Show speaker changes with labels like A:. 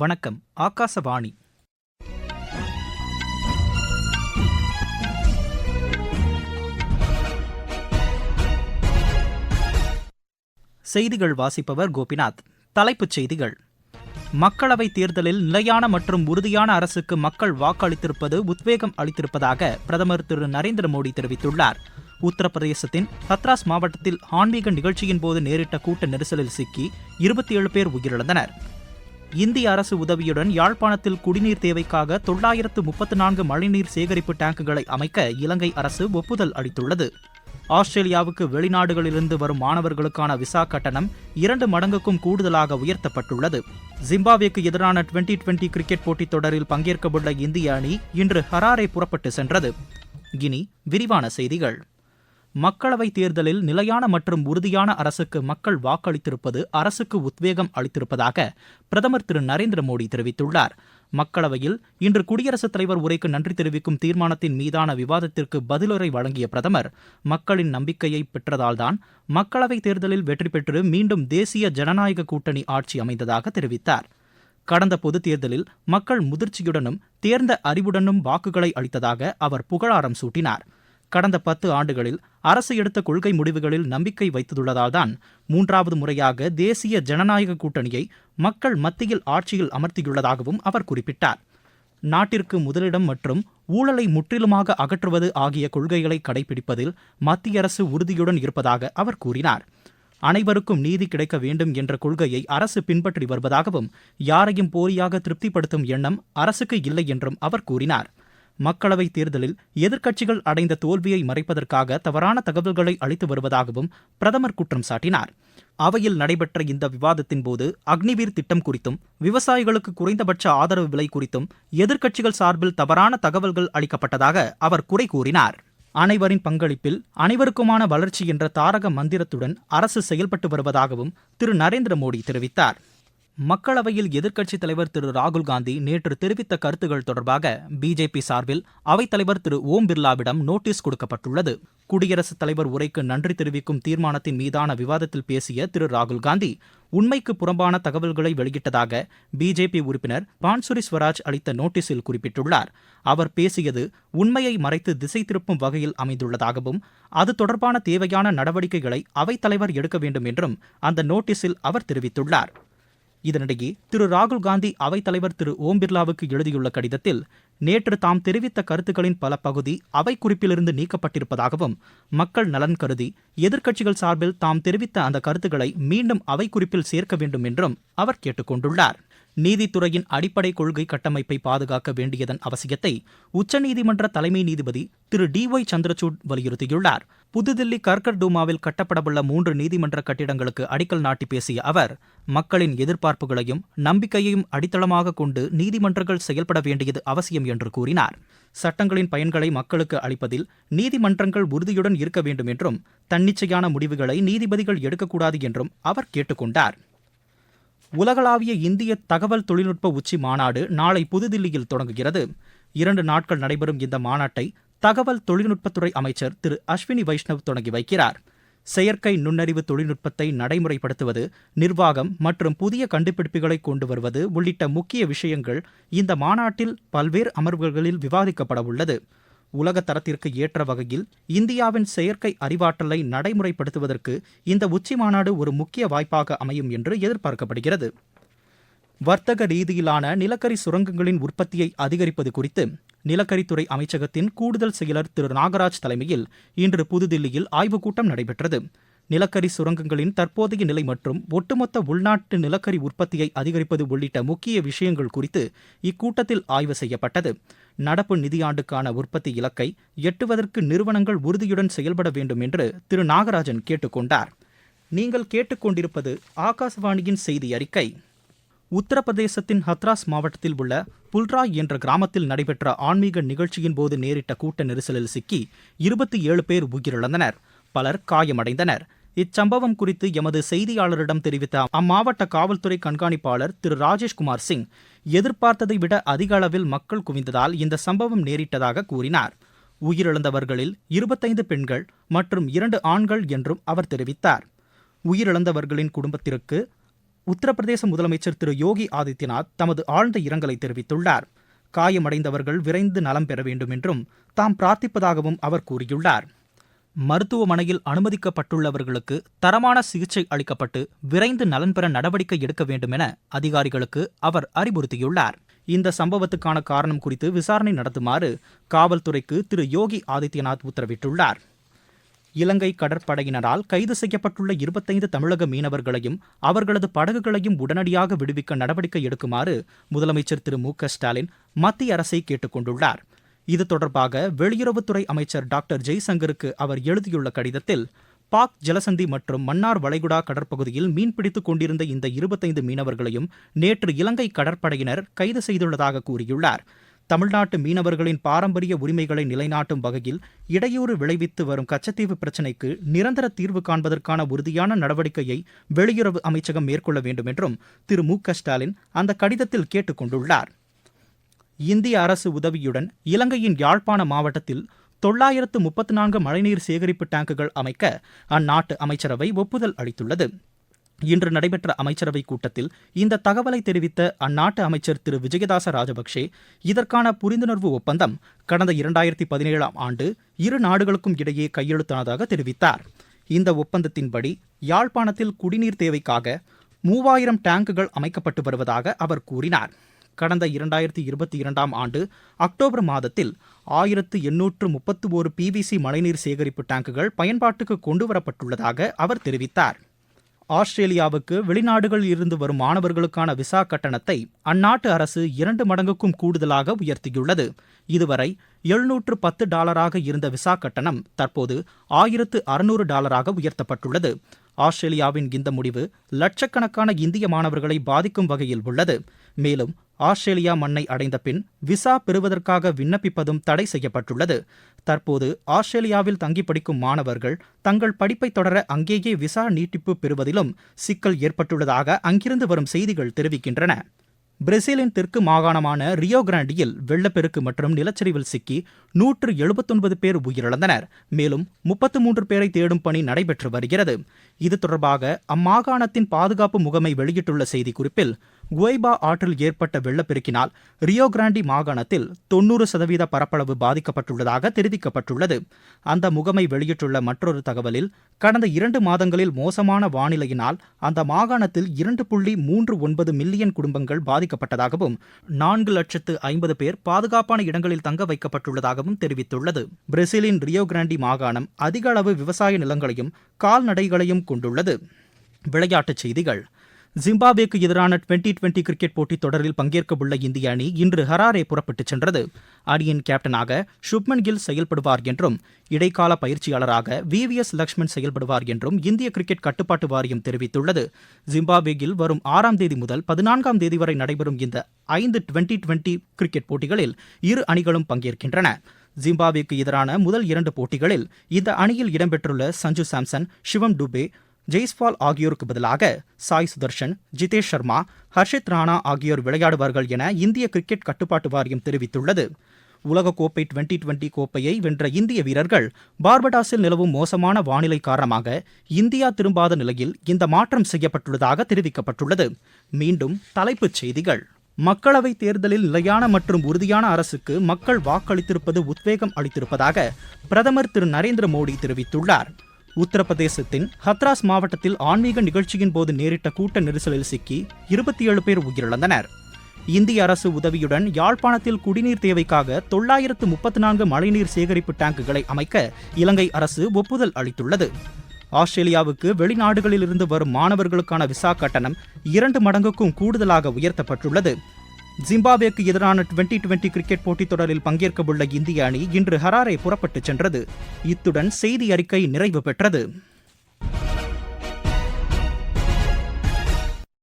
A: வணக்கம் ஆகாசவாணி செய்திகள் வாசிப்பவர் கோபிநாத் தலைப்புச் செய்திகள் மக்களவை தேர்தலில் நிலையான மற்றும் உறுதியான அரசுக்கு மக்கள் வாக்களித்திருப்பது உத்வேகம் அளித்திருப்பதாக பிரதமர் திரு நரேந்திர மோடி தெரிவித்துள்ளார் உத்தரப்பிரதேசத்தின் ஹத்ராஸ் மாவட்டத்தில் ஆன்மீக நிகழ்ச்சியின் போது நேரிட்ட கூட்ட நெரிசலில் சிக்கி இருபத்தி ஏழு பேர் உயிரிழந்தனர் இந்திய அரசு உதவியுடன் யாழ்ப்பாணத்தில் குடிநீர் தேவைக்காக தொள்ளாயிரத்து முப்பத்து நான்கு மழைநீர் சேகரிப்பு டேங்குகளை அமைக்க இலங்கை அரசு ஒப்புதல் அளித்துள்ளது ஆஸ்திரேலியாவுக்கு வெளிநாடுகளிலிருந்து வரும் மாணவர்களுக்கான விசா கட்டணம் இரண்டு மடங்குக்கும் கூடுதலாக உயர்த்தப்பட்டுள்ளது ஜிம்பாவேக்கு எதிரான டுவெண்டி டுவெண்டி கிரிக்கெட் போட்டித் தொடரில் பங்கேற்கவுள்ள இந்திய அணி இன்று ஹராரே புறப்பட்டு சென்றது இனி விரிவான செய்திகள் மக்களவைத் தேர்தலில் நிலையான மற்றும் உறுதியான அரசுக்கு மக்கள் வாக்களித்திருப்பது அரசுக்கு உத்வேகம் அளித்திருப்பதாக பிரதமர் திரு நரேந்திர மோடி தெரிவித்துள்ளார் மக்களவையில் இன்று குடியரசுத் தலைவர் உரைக்கு நன்றி தெரிவிக்கும் தீர்மானத்தின் மீதான விவாதத்திற்கு பதிலுரை வழங்கிய பிரதமர் மக்களின் நம்பிக்கையை பெற்றதால்தான் மக்களவைத் தேர்தலில் வெற்றி பெற்று மீண்டும் தேசிய ஜனநாயக கூட்டணி ஆட்சி அமைந்ததாக தெரிவித்தார் கடந்த பொது தேர்தலில் மக்கள் முதிர்ச்சியுடனும் தேர்ந்த அறிவுடனும் வாக்குகளை அளித்ததாக அவர் புகழாரம் சூட்டினார் கடந்த பத்து ஆண்டுகளில் அரசு எடுத்த கொள்கை முடிவுகளில் நம்பிக்கை வைத்துள்ளதால்தான் மூன்றாவது முறையாக தேசிய ஜனநாயக கூட்டணியை மக்கள் மத்தியில் ஆட்சியில் அமர்த்தியுள்ளதாகவும் அவர் குறிப்பிட்டார் நாட்டிற்கு முதலிடம் மற்றும் ஊழலை முற்றிலுமாக அகற்றுவது ஆகிய கொள்கைகளை கடைபிடிப்பதில் மத்திய அரசு உறுதியுடன் இருப்பதாக அவர் கூறினார் அனைவருக்கும் நீதி கிடைக்க வேண்டும் என்ற கொள்கையை அரசு பின்பற்றி வருவதாகவும் யாரையும் போலியாக திருப்திப்படுத்தும் எண்ணம் அரசுக்கு இல்லை என்றும் அவர் கூறினார் மக்களவை தேர்தலில் எதிர்க்கட்சிகள் அடைந்த தோல்வியை மறைப்பதற்காக தவறான தகவல்களை அளித்து வருவதாகவும் பிரதமர் குற்றம் சாட்டினார் அவையில் நடைபெற்ற இந்த விவாதத்தின் போது அக்னிவீர் திட்டம் குறித்தும் விவசாயிகளுக்கு குறைந்தபட்ச ஆதரவு விலை குறித்தும் எதிர்க்கட்சிகள் சார்பில் தவறான தகவல்கள் அளிக்கப்பட்டதாக அவர் குறை கூறினார் அனைவரின் பங்களிப்பில் அனைவருக்குமான வளர்ச்சி என்ற தாரக மந்திரத்துடன் அரசு செயல்பட்டு வருவதாகவும் திரு நரேந்திர மோடி தெரிவித்தார் மக்களவையில் எதிர்க்கட்சித் தலைவர் திரு ராகுல் காந்தி நேற்று தெரிவித்த கருத்துகள் தொடர்பாக பிஜேபி சார்பில் அவைத்தலைவர் திரு ஓம் பிர்லாவிடம் நோட்டீஸ் கொடுக்கப்பட்டுள்ளது குடியரசுத் தலைவர் உரைக்கு நன்றி தெரிவிக்கும் தீர்மானத்தின் மீதான விவாதத்தில் பேசிய திரு ராகுல் காந்தி உண்மைக்கு புறம்பான தகவல்களை வெளியிட்டதாக பிஜேபி உறுப்பினர் பான்சுரி ஸ்வராஜ் அளித்த நோட்டீஸில் குறிப்பிட்டுள்ளார் அவர் பேசியது உண்மையை மறைத்து திசை திருப்பும் வகையில் அமைந்துள்ளதாகவும் அது தொடர்பான தேவையான நடவடிக்கைகளை அவைத் தலைவர் எடுக்க வேண்டும் என்றும் அந்த நோட்டீஸில் அவர் தெரிவித்துள்ளார் இதனிடையே திரு ராகுல் காந்தி அவைத் தலைவர் திரு ஓம் பிர்லாவுக்கு எழுதியுள்ள கடிதத்தில் நேற்று தாம் தெரிவித்த கருத்துக்களின் பல பகுதி அவை குறிப்பிலிருந்து நீக்கப்பட்டிருப்பதாகவும் மக்கள் நலன் கருதி எதிர்க்கட்சிகள் சார்பில் தாம் தெரிவித்த அந்த கருத்துக்களை மீண்டும் அவை குறிப்பில் சேர்க்க வேண்டும் என்றும் அவர் கேட்டுக்கொண்டுள்ளார் நீதித்துறையின் அடிப்படை கொள்கை கட்டமைப்பை பாதுகாக்க வேண்டியதன் அவசியத்தை உச்சநீதிமன்ற தலைமை நீதிபதி திரு டி ஒய் சந்திரசூட் வலியுறுத்தியுள்ளார் புதுதில்லி கர்கர் டூமாவில் கட்டப்படவுள்ள மூன்று நீதிமன்ற கட்டிடங்களுக்கு அடிக்கல் நாட்டி பேசிய அவர் மக்களின் எதிர்பார்ப்புகளையும் நம்பிக்கையையும் அடித்தளமாக கொண்டு நீதிமன்றங்கள் செயல்பட வேண்டியது அவசியம் என்று கூறினார் சட்டங்களின் பயன்களை மக்களுக்கு அளிப்பதில் நீதிமன்றங்கள் உறுதியுடன் இருக்க வேண்டும் என்றும் தன்னிச்சையான முடிவுகளை நீதிபதிகள் எடுக்கக்கூடாது என்றும் அவர் கேட்டுக்கொண்டார் உலகளாவிய இந்திய தகவல் தொழில்நுட்ப உச்சி மாநாடு நாளை புதுதில்லியில் தொடங்குகிறது இரண்டு நாட்கள் நடைபெறும் இந்த மாநாட்டை தகவல் தொழில்நுட்பத்துறை அமைச்சர் திரு அஸ்வினி வைஷ்ணவ் தொடங்கி வைக்கிறார் செயற்கை நுண்ணறிவு தொழில்நுட்பத்தை நடைமுறைப்படுத்துவது நிர்வாகம் மற்றும் புதிய கண்டுபிடிப்புகளை கொண்டு வருவது உள்ளிட்ட முக்கிய விஷயங்கள் இந்த மாநாட்டில் பல்வேறு அமர்வுகளில் விவாதிக்கப்பட உள்ளது உலக தரத்திற்கு ஏற்ற வகையில் இந்தியாவின் செயற்கை அறிவாற்றலை நடைமுறைப்படுத்துவதற்கு இந்த உச்சிமாநாடு ஒரு முக்கிய வாய்ப்பாக அமையும் என்று எதிர்பார்க்கப்படுகிறது வர்த்தக ரீதியிலான நிலக்கரி சுரங்கங்களின் உற்பத்தியை அதிகரிப்பது குறித்து நிலக்கரித்துறை அமைச்சகத்தின் கூடுதல் செயலர் திரு நாகராஜ் தலைமையில் இன்று புதுதில்லியில் ஆய்வுக் கூட்டம் நடைபெற்றது நிலக்கரி சுரங்கங்களின் தற்போதைய நிலை மற்றும் ஒட்டுமொத்த உள்நாட்டு நிலக்கரி உற்பத்தியை அதிகரிப்பது உள்ளிட்ட முக்கிய விஷயங்கள் குறித்து இக்கூட்டத்தில் ஆய்வு செய்யப்பட்டது நடப்பு நிதியாண்டுக்கான உற்பத்தி இலக்கை எட்டுவதற்கு நிறுவனங்கள் உறுதியுடன் செயல்பட வேண்டும் என்று திரு நாகராஜன் கேட்டுக்கொண்டார் நீங்கள் கேட்டுக்கொண்டிருப்பது ஆகாசவாணியின் செய்தி அறிக்கை உத்தரப்பிரதேசத்தின் ஹத்ராஸ் மாவட்டத்தில் உள்ள புல்ராய் என்ற கிராமத்தில் நடைபெற்ற ஆன்மீக நிகழ்ச்சியின் போது நேரிட்ட கூட்ட நெரிசலில் சிக்கி இருபத்தி ஏழு பேர் உயிரிழந்தனர் பலர் காயமடைந்தனர் இச்சம்பவம் குறித்து எமது செய்தியாளரிடம் தெரிவித்த அம்மாவட்ட காவல்துறை கண்காணிப்பாளர் திரு ராஜேஷ்குமார் சிங் எதிர்பார்த்ததை விட அதிக அளவில் மக்கள் குவிந்ததால் இந்த சம்பவம் நேரிட்டதாக கூறினார் உயிரிழந்தவர்களில் இருபத்தைந்து பெண்கள் மற்றும் இரண்டு ஆண்கள் என்றும் அவர் தெரிவித்தார் உயிரிழந்தவர்களின் குடும்பத்திற்கு உத்தரப்பிரதேச முதலமைச்சர் திரு யோகி ஆதித்யநாத் தமது ஆழ்ந்த இரங்கலை தெரிவித்துள்ளார் காயமடைந்தவர்கள் விரைந்து நலம் பெற வேண்டும் என்றும் தாம் பிரார்த்திப்பதாகவும் அவர் கூறியுள்ளார் மருத்துவமனையில் அனுமதிக்கப்பட்டுள்ளவர்களுக்கு தரமான சிகிச்சை அளிக்கப்பட்டு விரைந்து நலன் பெற நடவடிக்கை எடுக்க வேண்டுமென அதிகாரிகளுக்கு அவர் அறிவுறுத்தியுள்ளார் இந்த சம்பவத்துக்கான காரணம் குறித்து விசாரணை நடத்துமாறு காவல்துறைக்கு திரு யோகி ஆதித்யநாத் உத்தரவிட்டுள்ளார் இலங்கை கடற்படையினரால் கைது செய்யப்பட்டுள்ள இருபத்தைந்து தமிழக மீனவர்களையும் அவர்களது படகுகளையும் உடனடியாக விடுவிக்க நடவடிக்கை எடுக்குமாறு முதலமைச்சர் திரு மு க ஸ்டாலின் மத்திய அரசை கேட்டுக் கொண்டுள்ளார் இது தொடர்பாக வெளியுறவுத்துறை அமைச்சர் டாக்டர் ஜெய்சங்கருக்கு அவர் எழுதியுள்ள கடிதத்தில் பாக் ஜலசந்தி மற்றும் மன்னார் வளைகுடா கடற்பகுதியில் மீன்பிடித்துக் கொண்டிருந்த இந்த இருபத்தைந்து மீனவர்களையும் நேற்று இலங்கை கடற்படையினர் கைது செய்துள்ளதாக கூறியுள்ளார் தமிழ்நாட்டு மீனவர்களின் பாரம்பரிய உரிமைகளை நிலைநாட்டும் வகையில் இடையூறு விளைவித்து வரும் கச்சத்தீவு பிரச்சினைக்கு நிரந்தர தீர்வு காண்பதற்கான உறுதியான நடவடிக்கையை வெளியுறவு அமைச்சகம் மேற்கொள்ள வேண்டும் என்றும் திரு மு க ஸ்டாலின் அந்த கடிதத்தில் கேட்டுக் இந்திய அரசு உதவியுடன் இலங்கையின் யாழ்ப்பாண மாவட்டத்தில் தொள்ளாயிரத்து முப்பத்தி நான்கு மழைநீர் சேகரிப்பு டேங்குகள் அமைக்க அந்நாட்டு அமைச்சரவை ஒப்புதல் அளித்துள்ளது இன்று நடைபெற்ற அமைச்சரவைக் கூட்டத்தில் இந்த தகவலை தெரிவித்த அந்நாட்டு அமைச்சர் திரு விஜயதாச ராஜபக்சே இதற்கான புரிந்துணர்வு ஒப்பந்தம் கடந்த இரண்டாயிரத்தி பதினேழாம் ஆண்டு இரு நாடுகளுக்கும் இடையே கையெழுத்தானதாக தெரிவித்தார் இந்த ஒப்பந்தத்தின்படி யாழ்ப்பாணத்தில் குடிநீர் தேவைக்காக மூவாயிரம் டேங்குகள் அமைக்கப்பட்டு வருவதாக அவர் கூறினார் கடந்த இரண்டாயிரத்தி இருபத்தி இரண்டாம் ஆண்டு அக்டோபர் மாதத்தில் ஆயிரத்து எண்ணூற்று முப்பத்து ஒரு பிவிசி மழைநீர் சேகரிப்பு டேங்குகள் பயன்பாட்டுக்கு கொண்டுவரப்பட்டுள்ளதாக அவர் தெரிவித்தார் ஆஸ்திரேலியாவுக்கு வெளிநாடுகளில் இருந்து வரும் மாணவர்களுக்கான விசா கட்டணத்தை அந்நாட்டு அரசு இரண்டு மடங்குக்கும் கூடுதலாக உயர்த்தியுள்ளது இதுவரை எழுநூற்று பத்து டாலராக இருந்த விசா கட்டணம் தற்போது ஆயிரத்து அறுநூறு டாலராக உயர்த்தப்பட்டுள்ளது ஆஸ்திரேலியாவின் இந்த முடிவு லட்சக்கணக்கான இந்திய மாணவர்களை பாதிக்கும் வகையில் உள்ளது மேலும் ஆஸ்திரேலியா மண்ணை அடைந்த பின் விசா பெறுவதற்காக விண்ணப்பிப்பதும் தடை செய்யப்பட்டுள்ளது தற்போது ஆஸ்திரேலியாவில் தங்கி படிக்கும் மாணவர்கள் தங்கள் படிப்பை தொடர அங்கேயே விசா நீட்டிப்பு பெறுவதிலும் சிக்கல் ஏற்பட்டுள்ளதாக அங்கிருந்து வரும் செய்திகள் தெரிவிக்கின்றன பிரேசிலின் தெற்கு மாகாணமான ரியோ கிராண்டியில் வெள்ளப்பெருக்கு மற்றும் நிலச்சரிவில் சிக்கி நூற்று எழுபத்தொன்பது பேர் உயிரிழந்தனர் மேலும் முப்பத்து மூன்று பேரை தேடும் பணி நடைபெற்று வருகிறது இது தொடர்பாக அம்மாகாணத்தின் பாதுகாப்பு முகமை வெளியிட்டுள்ள செய்திக்குறிப்பில் குவைபா ஆற்றில் ஏற்பட்ட வெள்ளப்பெருக்கினால் ரியோ கிராண்டி மாகாணத்தில் தொன்னூறு சதவீத பரப்பளவு பாதிக்கப்பட்டுள்ளதாக தெரிவிக்கப்பட்டுள்ளது அந்த முகமை வெளியிட்டுள்ள மற்றொரு தகவலில் கடந்த இரண்டு மாதங்களில் மோசமான வானிலையினால் அந்த மாகாணத்தில் இரண்டு புள்ளி மூன்று ஒன்பது மில்லியன் குடும்பங்கள் பாதிக்கப்பட்டதாகவும் நான்கு லட்சத்து ஐம்பது பேர் பாதுகாப்பான இடங்களில் தங்க வைக்கப்பட்டுள்ளதாகவும் தெரிவித்துள்ளது பிரேசிலின் ரியோ கிராண்டி மாகாணம் அதிக அளவு விவசாய நிலங்களையும் கால்நடைகளையும் கொண்டுள்ளது விளையாட்டுச் செய்திகள் ஜிம்பாப்வேக்கு எதிரான டுவெண்டி டுவெண்டி கிரிக்கெட் போட்டித் தொடரில் பங்கேற்கவுள்ள இந்திய அணி இன்று ஹராரே புறப்பட்டுச் சென்றது அணியின் கேப்டனாக ஷுப்மன் கில் செயல்படுவார் என்றும் இடைக்கால பயிற்சியாளராக வி வி எஸ் லக்ஷ்மன் செயல்படுவார் என்றும் இந்திய கிரிக்கெட் கட்டுப்பாட்டு வாரியம் தெரிவித்துள்ளது ஜிம்பாப்வேகில் வரும் ஆறாம் தேதி முதல் பதினான்காம் தேதி வரை நடைபெறும் இந்த ஐந்து டுவெண்டி டுவெண்டி கிரிக்கெட் போட்டிகளில் இரு அணிகளும் பங்கேற்கின்றன ஜிம்பாப்வேக்கு எதிரான முதல் இரண்டு போட்டிகளில் இந்த அணியில் இடம்பெற்றுள்ள சஞ்சு சாம்சன் சிவம் டுபே ஜெய்ஸ்வால் ஆகியோருக்கு பதிலாக சாய் சுதர்ஷன் ஜிதேஷ் சர்மா ஹர்ஷித் ராணா ஆகியோர் விளையாடுவார்கள் என இந்திய கிரிக்கெட் கட்டுப்பாட்டு வாரியம் தெரிவித்துள்ளது உலகக்கோப்பை டுவெண்டி டுவெண்டி கோப்பையை வென்ற இந்திய வீரர்கள் பார்படாஸில் நிலவும் மோசமான வானிலை காரணமாக இந்தியா திரும்பாத நிலையில் இந்த மாற்றம் செய்யப்பட்டுள்ளதாக தெரிவிக்கப்பட்டுள்ளது மீண்டும் தலைப்புச் செய்திகள் மக்களவைத் தேர்தலில் நிலையான மற்றும் உறுதியான அரசுக்கு மக்கள் வாக்களித்திருப்பது உத்வேகம் அளித்திருப்பதாக பிரதமர் திரு நரேந்திர மோடி தெரிவித்துள்ளார் உத்தரப்பிரதேசத்தின் ஹத்ராஸ் மாவட்டத்தில் ஆன்மீக நிகழ்ச்சியின் போது நேரிட்ட கூட்ட நெரிசலில் சிக்கி இருபத்தி ஏழு பேர் உயிரிழந்தனர் இந்திய அரசு உதவியுடன் யாழ்ப்பாணத்தில் குடிநீர் தேவைக்காக தொள்ளாயிரத்து முப்பத்தி நான்கு மழைநீர் சேகரிப்பு டேங்குகளை அமைக்க இலங்கை அரசு ஒப்புதல் அளித்துள்ளது ஆஸ்திரேலியாவுக்கு வெளிநாடுகளிலிருந்து வரும் மாணவர்களுக்கான விசா கட்டணம் இரண்டு மடங்குக்கும் கூடுதலாக உயர்த்தப்பட்டுள்ளது ஜிம்பாப்வேக்கு எதிரான டுவெண்டி டுவெண்டி கிரிக்கெட் போட்டித் தொடரில் பங்கேற்கவுள்ள இந்திய அணி இன்று ஹராரே புறப்பட்டுச் சென்றது இத்துடன் செய்தி அறிக்கை நிறைவு பெற்றது